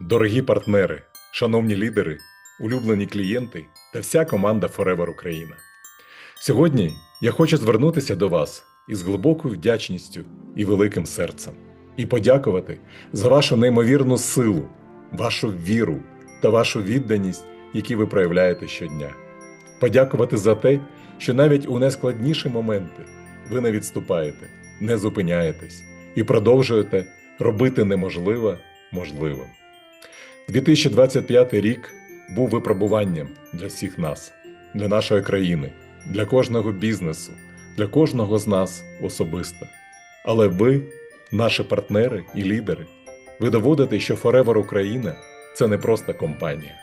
Дорогі партнери, шановні лідери, улюблені клієнти та вся команда Forever Україна. Сьогодні я хочу звернутися до вас із глибокою вдячністю і великим серцем і подякувати за вашу неймовірну силу, вашу віру та вашу відданість, які ви проявляєте щодня. Подякувати за те, що навіть у найскладніші моменти ви не відступаєте, не зупиняєтесь і продовжуєте робити неможливе можливим. 2025 рік був випробуванням для всіх нас, для нашої країни, для кожного бізнесу, для кожного з нас особисто. Але ви, наші партнери і лідери, ви доводите, що Forever Україна це не просто компанія,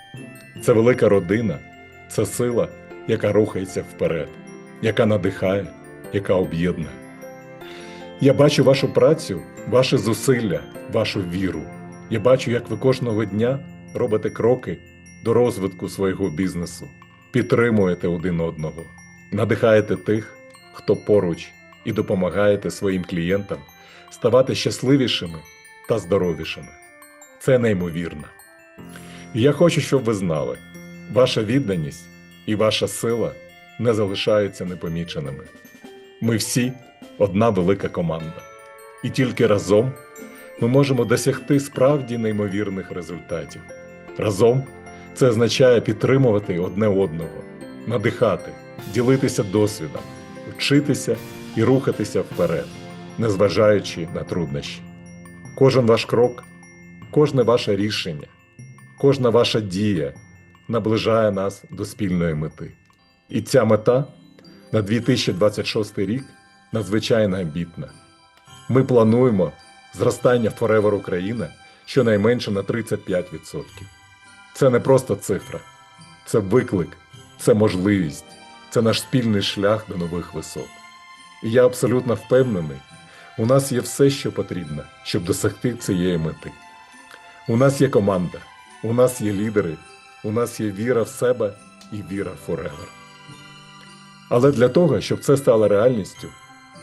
це велика родина, це сила, яка рухається вперед, яка надихає, яка об'єднує. Я бачу вашу працю, ваші зусилля, вашу віру. Я бачу, як ви кожного дня робите кроки до розвитку свого бізнесу, підтримуєте один одного, надихаєте тих, хто поруч, і допомагаєте своїм клієнтам ставати щасливішими та здоровішими. Це неймовірно. І я хочу, щоб ви знали, ваша відданість і ваша сила не залишаються непоміченими. Ми всі одна велика команда, і тільки разом ми можемо досягти справді неймовірних результатів. Разом це означає підтримувати одне одного, надихати, ділитися досвідом, вчитися і рухатися вперед, незважаючи на труднощі. Кожен ваш крок, кожне ваше рішення, кожна ваша дія наближає нас до спільної мети. І ця мета на 2026 рік надзвичайно амбітна. Ми плануємо зростання Forever Україна щонайменше на 35%. Це не просто цифра, це виклик, це можливість, це наш спільний шлях до нових висот. І я абсолютно впевнений, у нас є все, що потрібно, щоб досягти цієї мети. У нас є команда, у нас є лідери, у нас є віра в себе і віра в Forever. Але для того, щоб це стало реальністю,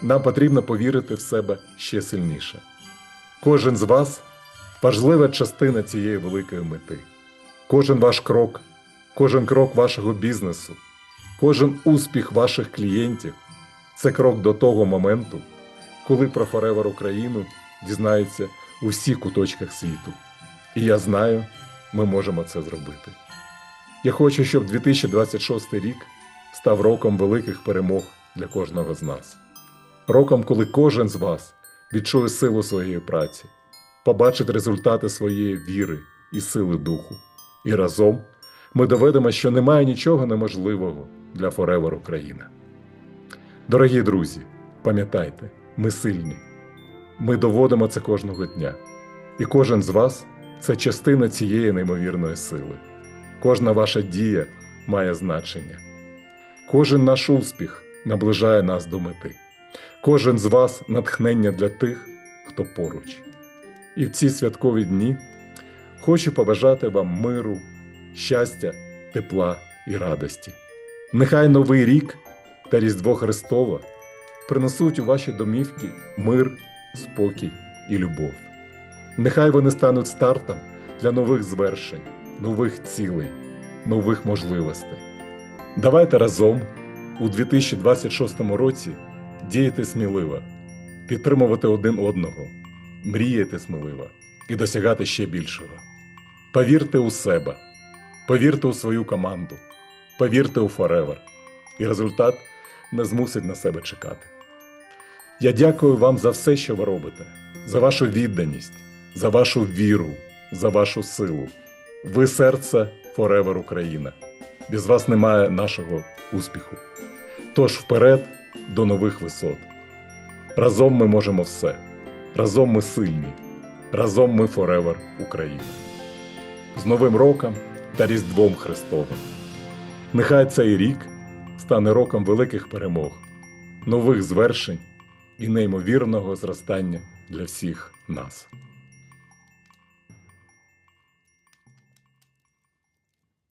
нам потрібно повірити в себе ще сильніше. Кожен з вас важлива частина цієї великої мети. Кожен ваш крок, кожен крок вашого бізнесу, кожен успіх ваших клієнтів це крок до того моменту, коли про Forever Україну дізнаються у всіх куточках світу. І я знаю, ми можемо це зробити. Я хочу, щоб 2026 рік став роком великих перемог для кожного з нас. Роком, коли кожен з вас відчує силу своєї праці, побачить результати своєї віри і сили духу. І разом ми доведемо, що немає нічого неможливого для Forever Україна. Дорогі друзі, пам'ятайте, ми сильні. Ми доводимо це кожного дня. І кожен з вас це частина цієї неймовірної сили. Кожна ваша дія має значення. Кожен наш успіх наближає нас до мети. Кожен з вас натхнення для тих, хто поруч. І в ці святкові дні хочу побажати вам миру, щастя, тепла і радості. Нехай Новий рік та Різдво Христове принесуть у ваші домівки мир, спокій і любов. Нехай вони стануть стартом для нових звершень, нових цілей, нових можливостей. Давайте разом у 2026 році діяти сміливо, підтримувати один одного, мріяти сміливо і досягати ще більшого. Повірте у себе, повірте у свою команду, повірте у Forever, і результат не змусить на себе чекати. Я дякую вам за все, що ви робите, за вашу відданість, за вашу віру, за вашу силу. Ви серце Forever Україна. Без вас немає нашого успіху. Тож вперед до нових висот. Разом ми можемо все. Разом ми сильні. Разом ми Forever Україна. З Новим роком та Різдвом Христовим. Нехай цей рік стане роком великих перемог, нових звершень і неймовірного зростання для всіх нас.